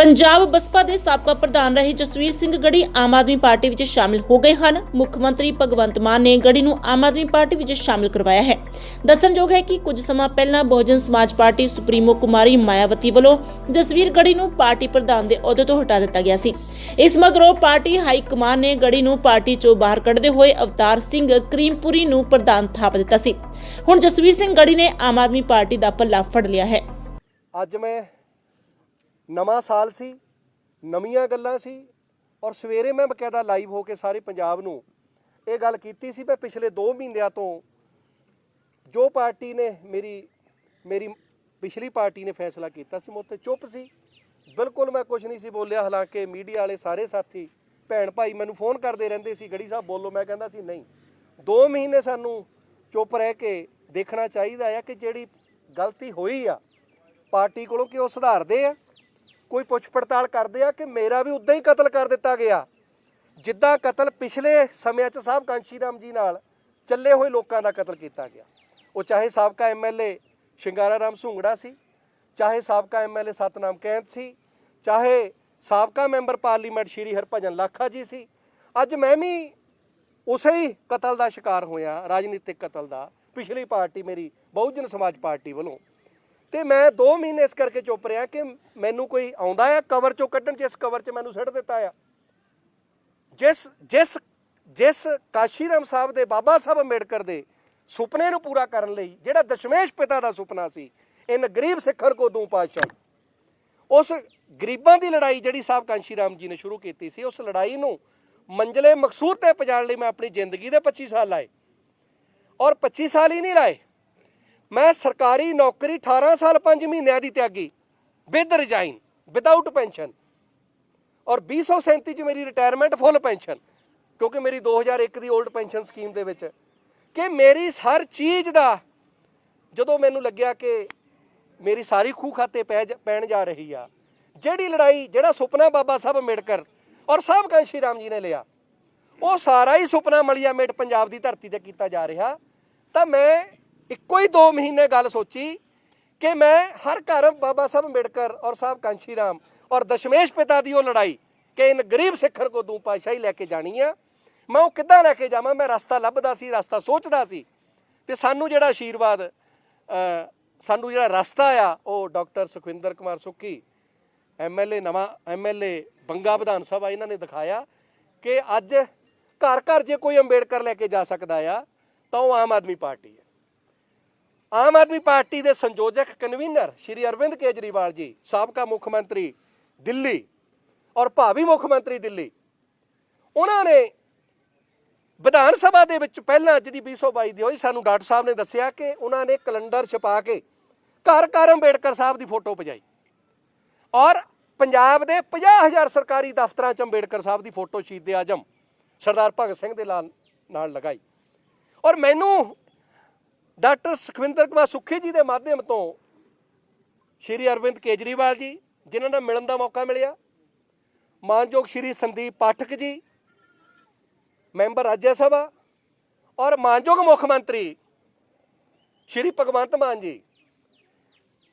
ਪੰਜਾਬ ਬਸਪਾ ਦੇ ਸਾਬਕਾ ਪ੍ਰਧਾਨ ਰਹੇ ਜਸਵੀਰ ਸਿੰਘ ਗੜੀ ਆਮ ਆਦਮੀ ਪਾਰਟੀ ਵਿੱਚ ਸ਼ਾਮਿਲ ਹੋ ਗਏ ਹਨ। ਮੁੱਖ ਮੰਤਰੀ ਭਗਵੰਤ ਮਾਨ ਨੇ ਗੜੀ ਨੂੰ ਆਮ ਆਦਮੀ ਪਾਰਟੀ ਵਿੱਚ ਸ਼ਾਮਿਲ ਕਰਵਾਇਆ ਹੈ। ਦੱਸਣਯੋਗ ਹੈ ਕਿ ਕੁਝ ਸਮਾਂ ਪਹਿਲਾਂ ਬਹੁਜਨ ਸਮਾਜ ਪਾਰਟੀ ਸੁਪਰੀਮੋ ਕੁਮਾਰੀ ਮਾਇਆਵਤੀ ਵੱਲੋਂ ਜਸਵੀਰ ਗੜੀ ਨੂੰ ਪਾਰਟੀ ਪ੍ਰਧਾਨ ਦੇ ਅਹੁਦੇ ਤੋਂ ਹਟਾ ਦਿੱਤਾ ਗਿਆ ਸੀ। ਇਸ ਮਗਰੋਂ ਪਾਰਟੀ ਹਾਈ ਕਮਾਨ ਨੇ ਗੜੀ ਨੂੰ ਪਾਰਟੀ ਚੋਂ ਬਾਹਰ ਕੱਢਦੇ ਹੋਏ ਅਵਤਾਰ ਸਿੰਘ ਕਰੀਮਪੁਰੀ ਨੂੰ ਪ੍ਰਧਾਨ ਥਾਪ ਦਿੱਤਾ ਸੀ। ਹੁਣ ਜਸਵੀਰ ਸਿੰਘ ਗੜੀ ਨੇ ਆਮ ਆਦਮੀ ਪਾਰਟੀ ਦਾ ਪੱਲਾ ਫੜ ਲਿਆ ਹੈ। ਅੱਜ ਮੈਂ ਨਵਾਂ ਸਾਲ ਸੀ, ਨਵੀਆਂ ਗੱਲਾਂ ਸੀ ਔਰ ਸਵੇਰੇ ਮੈਂ ਬਕਾਇਦਾ ਲਾਈਵ ਹੋ ਕੇ ਸਾਰੇ ਪੰਜਾਬ ਨੂੰ ਇਹ ਗੱਲ ਕੀਤੀ ਸੀ ਮੈਂ ਪਿਛਲੇ 2 ਮਹੀਨਿਆਂ ਤੋਂ ਜੋ ਪਾਰਟੀ ਨੇ ਮੇਰੀ ਮੇਰੀ ਪਿਛਲੀ ਪਾਰਟੀ ਨੇ ਫੈਸਲਾ ਕੀਤਾ ਸੀ, ਮੈਂ ਉੱਤੇ ਚੁੱਪ ਸੀ। ਬਿਲਕੁਲ ਮੈਂ ਕੁਝ ਨਹੀਂ ਸੀ ਬੋਲਿਆ, ਹਾਲਾਂਕਿ ਮੀਡੀਆ ਵਾਲੇ ਸਾਰੇ ਸਾਥੀ, ਭੈਣ ਭਾਈ ਮੈਨੂੰ ਫੋਨ ਕਰਦੇ ਰਹਿੰਦੇ ਸੀ, ਗੜੀ ਸਾਹਿਬ ਬੋਲੋ, ਮੈਂ ਕਹਿੰਦਾ ਸੀ, ਨਹੀਂ 2 ਮਹੀਨੇ ਸਾਨੂੰ ਚੁੱਪ ਰਹਿ ਕੇ ਦੇਖਣਾ ਚਾਹੀਦਾ ਆ ਕਿ ਜਿਹੜੀ ਗਲਤੀ ਹੋਈ ਆ, ਪਾਰਟੀ ਕੋਲੋਂ ਕਿ ਉਹ ਸੁਧਾਰਦੇ ਆ? ਕੋਈ ਪੁੱਛ ਪੜਤਾਲ ਕਰਦੇ ਆ ਕਿ ਮੇਰਾ ਵੀ ਉਦਾਂ ਹੀ ਕਤਲ ਕਰ ਦਿੱਤਾ ਗਿਆ। ਜਿੱਦਾਂ ਕਤਲ ਪਿਛਲੇ ਸਮਿਆਂ 'ਚ ਸਾਹਿਬ ਕਾਂਸ਼ੀ ਰਾਮ ਜੀ ਨਾਲ ਚੱਲੇ ਹੋਏ ਲੋਕਾਂ ਦਾ ਕਤਲ ਕੀਤਾ ਗਿਆ। ਉਹ ਚਾਹੇ ਸਾਬਕਾ ਐਮਐਲਏ ਸ਼ਿੰਗਾਰਾ ਰਾਮ ਸੁੰਗੜਾ ਸੀ, ਚਾਹੇ ਸਾਬਕਾ ਐਮਐਲਏ ਸਤਨਾਮ ਕੈਂਤ ਸੀ, ਚਾਹੇ ਸਾਬਕਾ ਮੈਂਬਰ ਪਾਰਲੀਮੈਂਟ ਸ਼੍ਰੀ ਹਰਭਜਨ ਲਾਖਾ ਜੀ ਸੀ। ਅੱਜ ਮੈਂ ਵੀ ਉਸੇ ਹੀ ਕਤਲ ਦਾ ਸ਼ਿਕਾਰ ਹੋਇਆ, ਰਾਜਨੀਤਿਕ ਕਤਲ ਦਾ, ਪਿਛਲੀ ਪਾਰਟੀ ਮੇਰੀ, ਬਹੁਜਨ ਸਮਾਜ ਪਾਰਟੀ ਵੱਲੋਂ। ਤੇ ਮੈਂ 2 ਮਹੀਨੇ ਇਸ ਕਰਕੇ ਚੁੱਪ ਰਿਹਾ ਕਿ ਮੈਨੂੰ ਕੋਈ ਆਉਂਦਾ ਆ ਕਵਰ ਚੋਂ ਕੱਢਣ ਜਿਸ ਕਵਰ 'ਚ ਮੈਨੂੰ ਸਿੱਟ ਦਿੱਤਾ ਆ। ਜਿਸ ਜਿਸ ਜਿਸ ਕਾਸ਼ੀਰਾਮ ਸਾਹਿਬ ਦੇ ਬਾਬਾ ਸਾਹਿਬ ਅੰਬੇਡਕਰ ਦੇ ਸੁਪਨੇ ਨੂੰ ਪੂਰਾ ਕਰਨ ਲਈ, ਜਿਹੜਾ ਦਸ਼ਮੇਸ਼ ਪਿਤਾ ਦਾ ਸੁਪਨਾ ਸੀ, ਇਨ ਗਰੀਬ ਸਿੱਖਰ ਕੋ ਦੂੰ ਪਾਤਸ਼ਾਹ। ਉਸ ਗਰੀਬਾਂ ਦੀ ਲੜਾਈ ਜਿਹੜੀ ਸਾਹਿਬ ਕਾਂਸ਼ੀ ਰਾਮ ਜੀ ਨੇ ਸ਼ੁਰੂ ਕੀਤੀ ਸੀ, ਉਸ ਲੜਾਈ ਨੂੰ ਮੰਜ਼ਲੇ ਮਕਸੂਦ ਤੇ ਪਹੁੰਚਾਉਣ ਲਈ ਮੈਂ ਆਪਣੀ ਜ਼ਿੰਦਗੀ ਦੇ 25 ਸਾਲ ਲਾਏ। ਔਰ 25 ਸਾਲ ਹੀ ਨਹੀਂ ਲਾਏ। ਮੈਂ ਸਰਕਾਰੀ ਨੌਕਰੀ 18 ਸਾਲ 5 ਮਹੀਨਿਆਂ ਦੀ ਤਿਆਗੀ ਵਿਦ ਰਿਜ਼ਾਈਨ ਵਿਦਆਊਟ ਪੈਨਸ਼ਨ ਔਰ 2037 ਚ ਮੇਰੀ ਰਿਟਾਇਰਮੈਂਟ ਫੁੱਲ ਪੈਨਸ਼ਨ ਕਿਉਂਕਿ ਮੇਰੀ 2001 ਦੀ 올ਡ ਪੈਨਸ਼ਨ ਸਕੀਮ ਦੇ ਵਿੱਚ। ਕਿ ਮੇਰੀ ਹਰ ਚੀਜ਼ ਦਾ, ਜਦੋਂ ਮੈਨੂੰ ਲੱਗਿਆ ਕਿ ਮੇਰੀ ਸਾਰੀ ਖੂਹ ਖਾਤੇ ਪੈ ਜ- ਪੈਣ ਜਾ ਰਹੀ ਆ, ਜਿਹੜੀ ਲੜਾਈ, ਜਿਹੜਾ ਸੁਪਨਾ ਬਾਬਾ ਸਾਹਿਬ ਅੰਬੇਡਕਰ ਔਰ ਸਾਹਿਬ ਕਾਂਸ਼ੀ ਰਾਮ ਜੀ ਨੇ ਲਿਆ, ਉਹ ਸਾਰਾ ਹੀ ਸੁਪਨਾ ਮਲੀਆ ਮੇਟ ਪੰਜਾਬ ਦੀ ਧਰਤੀ ਤੇ ਕੀਤਾ ਜਾ ਰਿਹਾ। ਤਾਂ ਮੈਂ ਇੱਕੋ ਹੀ 2 ਮਹੀਨੇ ਗੱਲ ਸੋਚੀ ਕਿ ਮੈਂ ਹਰ ਘਰ ਬਾਬਾ ਸਾਹਿਬ ਅੰਬੇਡਕਰ ਔਰ ਸਾਹਿਬ ਕਾਂਸ਼ੀ ਰਾਮ ਔਰ ਦਸ਼ਮੇਸ਼ ਪਿਤਾ ਦੀ ਉਹ ਲੜਾਈ ਕਿ ਇਨ ਗਰੀਬ ਸਿੱਖਰ ਕੋ ਦੂੰ ਪਾਸ਼ਾਹੀ ਲੈ ਕੇ ਜਾਣੀ ਆ। ਮੈਂ ਉਹ ਕਿੱਦਾਂ ਲੈ ਕੇ ਜਾਵਾਂ? ਮੈਂ ਰਸਤਾ ਲੱਭਦਾ ਸੀ, ਰਸਤਾ ਸੋਚਦਾ ਸੀ। ਤੇ ਸਾਨੂੰ ਜਿਹੜਾ ਆਸ਼ੀਰਵਾਦ ਸਾਨੂੰ ਜਿਹੜਾ ਰਸਤਾ ਆ, ਉਹ ਡਾਕਟਰ ਸੁਖਵਿੰਦਰ ਕੁਮਾਰ ਸੁੱਕੀ ਐਮਐਲਏ ਨਵਾਂ ਐਮਐਲਏ ਬੰਗਾ ਵਿਧਾਨ ਸਭਾ ਇਹਨਾਂ ਨੇ ਦਿਖਾਇਆ ਕਿ ਅੱਜ ਘਰ ਘਰ ਜੇ ਕੋਈ ਅੰਬੇਡਕਰ ਲੈ ਕੇ ਜਾ ਸਕਦਾ ਆ, ਤਾਂ ਉਹ ਆਮ ਆਦਮੀ ਪਾਰਟੀ ਹੈ ਆਮ ਆਦਮੀ ਪਾਰਟੀ ਦੇ ਸੰਯੋਜਕ ਕਨਵੀਨਰ ਸ਼੍ਰੀ ਅਰਵਿੰਦ ਕੇਜਰੀਵਾਲ ਜੀ, ਸਾਬਕਾ ਮੁੱਖ ਮੰਤਰੀ ਦਿੱਲੀ ਔਰ ਭਾਵੀ ਮੁੱਖ ਮੰਤਰੀ ਦਿੱਲੀ। ਉਹਨਾਂ ਨੇ ਵਿਧਾਨ ਸਭਾ ਦੇ ਵਿੱਚ ਪਹਿਲਾਂ ਜਿਹੜੀ 2022 ਦੀ ਹੋਈ, ਸਾਨੂੰ ਡਾਕਟਰ ਸਾਹਿਬ ਨੇ ਦੱਸਿਆ ਕਿ ਉਹਨਾਂ ਨੇ ਕੈਲੰਡਰ ਛਪਾ ਕੇ ਘਰ ਘਰ ਅੰਬੇਡਕਰ ਸਾਹਿਬ ਦੀ ਫੋਟੋ ਪਜਾਈ ਔਰ ਪੰਜਾਬ ਦੇ 50000 ਸਰਕਾਰੀ ਦਫ਼ਤਰਾਂ 'ਚ ਅੰਬੇਡਕਰ ਸਾਹਿਬ ਦੀ ਫੋਟੋ ਸ਼ਹੀਦ ਆਜਮ ਸਰਦਾਰ ਭਗਤ ਸਿੰਘ ਦੇ ਨਾਲ ਨਾਲ ਲਗਾਈ। ਔਰ ਮੈਨੂੰ ਡਾਕਟਰ ਸੁਖਵਿੰਦਰ ਕੁਮਾਰ ਸੁੱਖੀ ਜੀ ਦੇ ਮਾਧਿਅਮ ਤੋਂ ਸ਼੍ਰੀ ਅਰਵਿੰਦ ਕੇਜਰੀਵਾਲ ਜੀ, ਜਿਨ੍ਹਾਂ ਨਾਲ ਮਿਲਣ ਦਾ ਮੌਕਾ ਮਿਲਿਆ। ਮਾਨਯੋਗ ਸ਼੍ਰੀ ਸੰਦੀਪ ਪਾਠਕ ਜੀ, ਮੈਂਬਰ ਰਾਜ ਸਭਾ ਔਰ ਮਾਨਯੋਗ ਮੁੱਖ ਮੰਤਰੀ ਸ਼੍ਰੀ ਭਗਵੰਤ ਮਾਨ ਜੀ।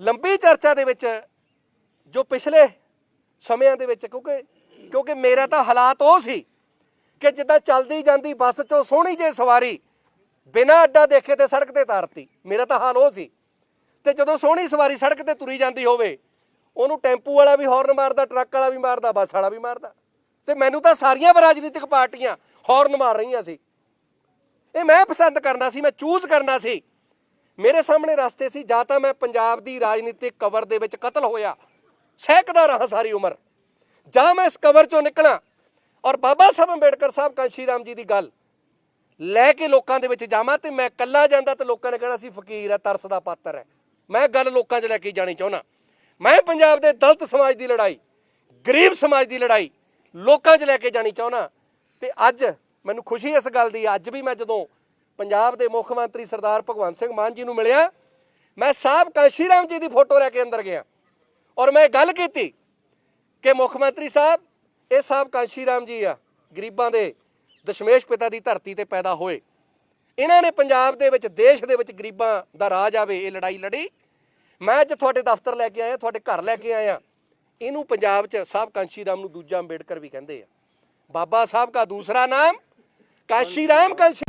ਲੰਬੀ ਚਰਚਾ ਦੇ ਵਿੱਚ ਜੋ ਪਿਛਲੇ ਸਮਿਆਂ ਦੇ ਵਿੱਚ ਕਿਉਂਕਿ ਕਿਉਂਕਿ ਮੇਰਾ ਤਾਂ ਹਾਲਾਤ ਉਹ ਸੀ ਕਿ ਜਿੱਦਾਂ ਚੱਲਦੀ ਜਾਂਦੀ ਬੱਸ ਚੋਂ ਸੋਹਣੀ ਜੇ ਸਵਾਰੀ ਬਿਨਾਂ ਅੱਡਾ ਦੇਖੇ ਤੇ ਸੜਕ ਤੇ ਤਾਰਤੀ। ਮੇਰਾ ਤਾਂ ਹਾਲ ਉਹ ਸੀ। ਤੇ ਜਦੋਂ ਸੋਹਣੀ ਸਵਾਰੀ ਸੜਕ ਤੇ ਤੁਰੀ ਜਾਂਦੀ ਹੋਵੇ, ਉਹਨੂੰ ਟੈਂਪੂ ਵਾਲਾ ਵੀ ਹੌਰਨ ਮਾਰਦਾ, ਟਰੱਕ ਵਾਲਾ ਵੀ ਮਾਰਦਾ, ਬੱਸ ਵਾਲਾ ਵੀ ਮਾਰਦਾ। ਤੇ ਮੈਨੂੰ ਤਾਂ ਸਾਰੀਆਂ ਰਾਜਨੀਤਿਕ ਪਾਰਟੀਆਂ ਹੌਰਨ ਮਾਰ ਰਹੀਆਂ ਸੀ। ਇਹ ਮੈਂ ਪਸੰਦ ਕਰਨਾ ਸੀ, ਮੈਂ ਚੂਜ਼ ਕਰਨਾ ਸੀ। ਮੇਰੇ ਸਾਹਮਣੇ ਰਸਤੇ ਸੀ, ਜਾਂ ਤਾਂ ਮੈਂ ਪੰਜਾਬ ਦੀ ਰਾਜਨੀਤਿਕ ਕਵਰ ਦੇ ਵਿੱਚ ਕਤਲ ਹੋਇਆ, ਸਹਿਕਦਾ ਰਹਾ ਸਾਰੀ ਉਮਰ। ਜਾਂ ਮੈਂ ਇਸ ਕਵਰ ਚੋਂ ਨਿਕਲਾਂ। ਔਰ ਬਾਬਾ ਸਾਹਿਬ ਅੰਬੇਡਕਰ ਸਾਹਿਬ ਕਾਂਸ਼ੀ ਰਾਮ ਜੀ ਦੀ ਗੱਲ ਲੈ ਕੇ ਲੋਕਾਂ ਦੇ ਵਿੱਚ ਜਾਵਾਂ ਤੇ ਮੈਂ ਇਕੱਲਾ ਜਾਂਦਾ ਤੇ ਲੋਕਾਂ ਨੇ ਕਹਿਣਾ ਸੀ, ਫਕੀਰ ਹੈ, ਤਰਸ ਦਾ ਪਾਤਰ ਹੈ। ਮੈਂ ਗੱਲ ਲੋਕਾਂ 'ਚ ਲੈ ਕੇ ਜਾਣੀ ਚਾਹੁੰਦਾ। ਮੈਂ ਪੰਜਾਬ ਦੇ ਦਲਿਤ ਸਮਾਜ ਦੀ ਲੜਾਈ, ਗਰੀਬ ਸਮਾਜ ਦੀ ਲੜਾਈ ਲੋਕਾਂ 'ਚ ਲੈ ਕੇ ਜਾਣੀ ਚਾਹੁੰਦਾ ਤੇ ਅੱਜ ਮੈਨੂੰ ਖੁਸ਼ੀ ਇਸ ਗੱਲ ਦੀ ਅੱਜ ਵੀ ਮੈਂ ਜਦੋਂ ਪੰਜਾਬ ਦੇ ਮੁੱਖ ਮੰਤਰੀ ਸਰਦਾਰ ਭਗਵੰਤ ਸਿੰਘ ਮਾਨ ਜੀ ਨੂੰ ਮਿਲਿਆ, ਮੈਂ ਸਾਹਿਬ ਕਾਂਸ਼ੀ ਰਾਮ ਜੀ ਦੀ ਫੋਟੋ ਲੈ ਕੇ ਅੰਦਰ ਗਿਆ ਔਰ ਮੈਂ ਗੱਲ ਕੀਤੀ ਕਿ ਮੁੱਖ ਮੰਤਰੀ ਸਾਹਿਬ, ਇਹ ਸਾਹਿਬ ਕਾਂਸ਼ੀ ਰਾਮ ਜੀ ਆ, ਗਰੀਬਾਂ ਦੇ ਦਸ਼ਮੇਸ਼ ਪਿਤਾ ਦੀ ਧਰਤੀ ਤੇ ਪੈਦਾ ਹੋਏ। ਇਹਨਾਂ ਨੇ ਪੰਜਾਬ ਦੇ ਵਿੱਚ, ਦੇਸ਼ ਦੇ ਵਿੱਚ ਗਰੀਬਾਂ ਦਾ ਰਾਜ ਆਵੇ, ਇਹ ਲੜਾਈ ਲੜੀ। ਮੈਂ ਅੱਜ ਤੁਹਾਡੇ ਦਫ਼ਤਰ ਲੈ ਕੇ ਆਇਆ, ਤੁਹਾਡੇ ਘਰ ਲੈ ਕੇ ਆਇਆ। ਇਹਨੂੰ ਪੰਜਾਬ 'ਚ ਸਾਹਿਬ ਕਾਂਸ਼ੀ ਰਾਮ ਨੂੰ ਦੂਜਾ ਅੰਬੇਡਕਰ ਵੀ ਕਹਿੰਦੇ ਆ। ਬਾਬਾ ਸਾਹਿਬ ਦਾ ਦੂਸਰਾ ਨਾਮ, Kanshi Ram Kanshi.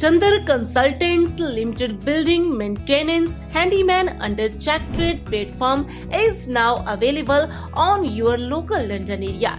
Chandar Consultants Limited building maintenance handyman under Check Trade platform is now available on your local London area.